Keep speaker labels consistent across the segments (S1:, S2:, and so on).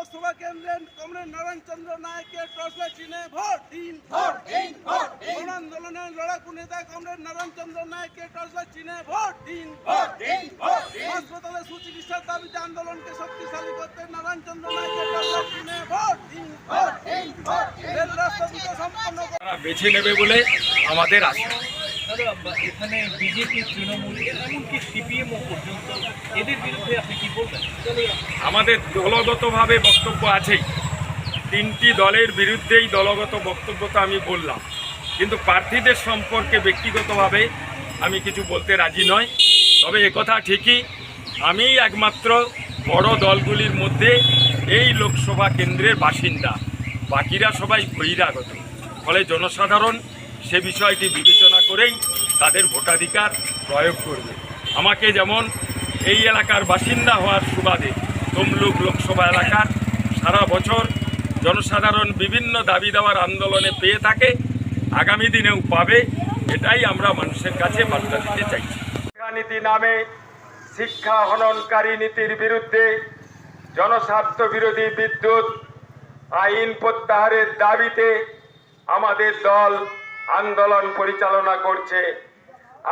S1: লোকসভা কেন্দ্রের কমরেড নারায়ণ চন্দ্র নায়কের টসলা চিনে ভোট দিন
S2: ভোট দিন ভোট দিন
S1: গণ আন্দোলনের লড়াকু নেতা কমরেড নারায়ণ চন্দ্র নায়কের টসলা চিনে ভোট দিন
S2: ভোট। দিন ভোট দিন
S1: হাসপাতালে সুচিকিৎসার দাবিতে আন্দোলনকে শক্তিশালী করতে নারায়ণ চন্দ্র নায়কের টসলা চিনে ভোট দিন
S2: ভোট। দিন ভোট দিন
S1: রেল রাস্তা দুটো সম্পন্ন
S3: তারা বেছে নেবে বলে আমাদের আশা।
S4: আপনি কি বলবেন?
S3: আমাদের দলগতভাবে বক্তব্য আছেই। তিনটি দলের বিরুদ্ধেই দলগত বক্তব্য তো আমি বললাম। কিন্তু প্রার্থীদের সম্পর্কে ব্যক্তিগতভাবে আমি কিছু বলতে রাজি নয় তবে একথা ঠিকই আমি একমাত্র বড় দলগুলির মধ্যে এই লোকসভা কেন্দ্রের বাসিন্দা। বাকিরা সবাই বহিরাগত। ফলে জনসাধারণ সে বিষয়টি বিবেচনা করেই তাদের ভোটাধিকার প্রয়োগ করবে। আমাকে যেমন এই এলাকার বাসিন্দা হওয়ার সুবাদে তমলুক লোকসভা এলাকার সারা বছর জনসাধারণ বিভিন্ন দাবি দেওয়ার আন্দোলনে পেয়ে থাকে, আগামী দিনেও পাবে, এটাই আমরা মানুষের কাছে বার্তা দিতে চাইছি। শিক্ষানীতি নামে শিক্ষা হননকারী নীতির বিরুদ্ধে জনস্বার্থ বিরোধী বিদ্যুৎ আইন প্রত্যাহারের দাবিতে আমাদের দল আন্দোলন পরিচালনা করছে।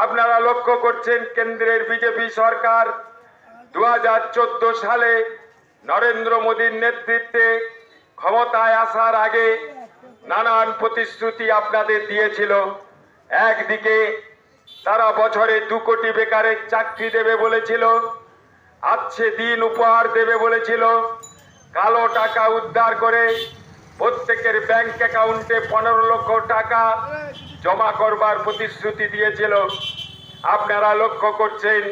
S3: আপনারা লক্ষ্য করছেন কেন্দ্রের বিজেপি সরকার দু হাজার চোদ্দ সালে নরেন্দ্র মোদীর নেতৃত্বে ক্ষমতায় আসার আগে নানান প্রতিশ্রুতি আপনাদের দিয়েছিল। একদিকে তারা বছরে দু কোটি বেকারের চাকরি দেবে বলেছিল আছে দিন উপহার দেবে বলেছিল, কালো টাকা উদ্ধার করে প্রত্যেকের ব্যাংক অ্যাকাউন্টে পনেরো লক্ষ টাকা জমা করবার প্রতিশ্রুতি দিয়েছিল। আপনারা লক্ষ্য করছেন,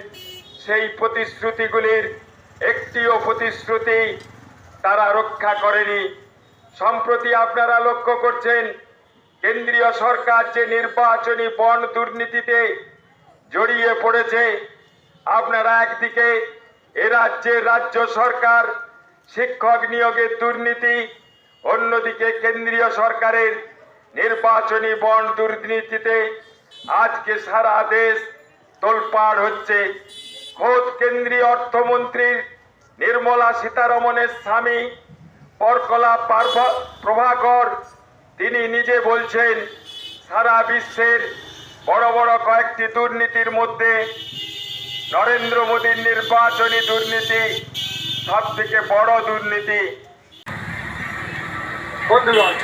S3: সেই প্রতিশ্রুতিগুলির একটিও প্রতিশ্রুতি তারা রক্ষা করেনি। সম্প্রতি আপনারা লক্ষ্য করছেন, কেন্দ্রীয় সরকার যে নির্বাচনী বন দুর্নীতিতে জড়িয়ে পড়েছে, আপনারা একদিকে এ রাজ্য সরকার শিক্ষক নিয়োগের দুর্নীতি অন্যদিকে কেন্দ্রীয় সরকারের নির্বাচনী বন্ড দুর্নীতিতে আজকে সারা দেশ তোলপাড় হচ্ছে। খোদ কেন্দ্রীয় অর্থমন্ত্রীর নির্মলা সীতারমনের স্বামী পরকলা পার্ভ- প্রভাকর, তিনি নিজে বলছেন, সারা বিশ্বের বড় বড় কয়েকটি দুর্নীতির মধ্যে নরেন্দ্র মোদীর নির্বাচনী দুর্নীতি সব থেকে বড় দুর্নীতি।
S5: বন্ধুগণ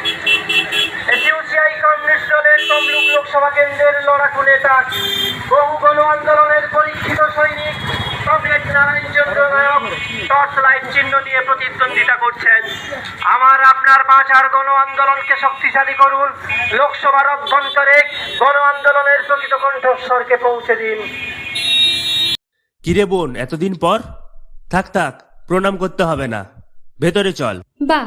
S5: এসইউসিআই কংগ্রেস দলের তমলুক লোকসভা কেন্দ্রের লড়াকু নেতা বহু গণ আন্দোলনের পরীক্ষিত সৈনিক Congress Narayan Chandra Nayak torch light চিহ্ন নিয়ে প্রতিদ্বন্দ্বিতা করছেন। আমার আপনার বাঁচার গণ আন্দোলনকে শক্তিশালী করুন লোকসভার অভ্যন্তরে গণ আন্দোলনের প্রকৃত কণ্ঠস্বরকে পৌঁছে দিন।
S6: কিরে বোন এতদিন পর? থাক থাক প্রণাম করতে হবে না। ভেতরে চল।
S7: বাহ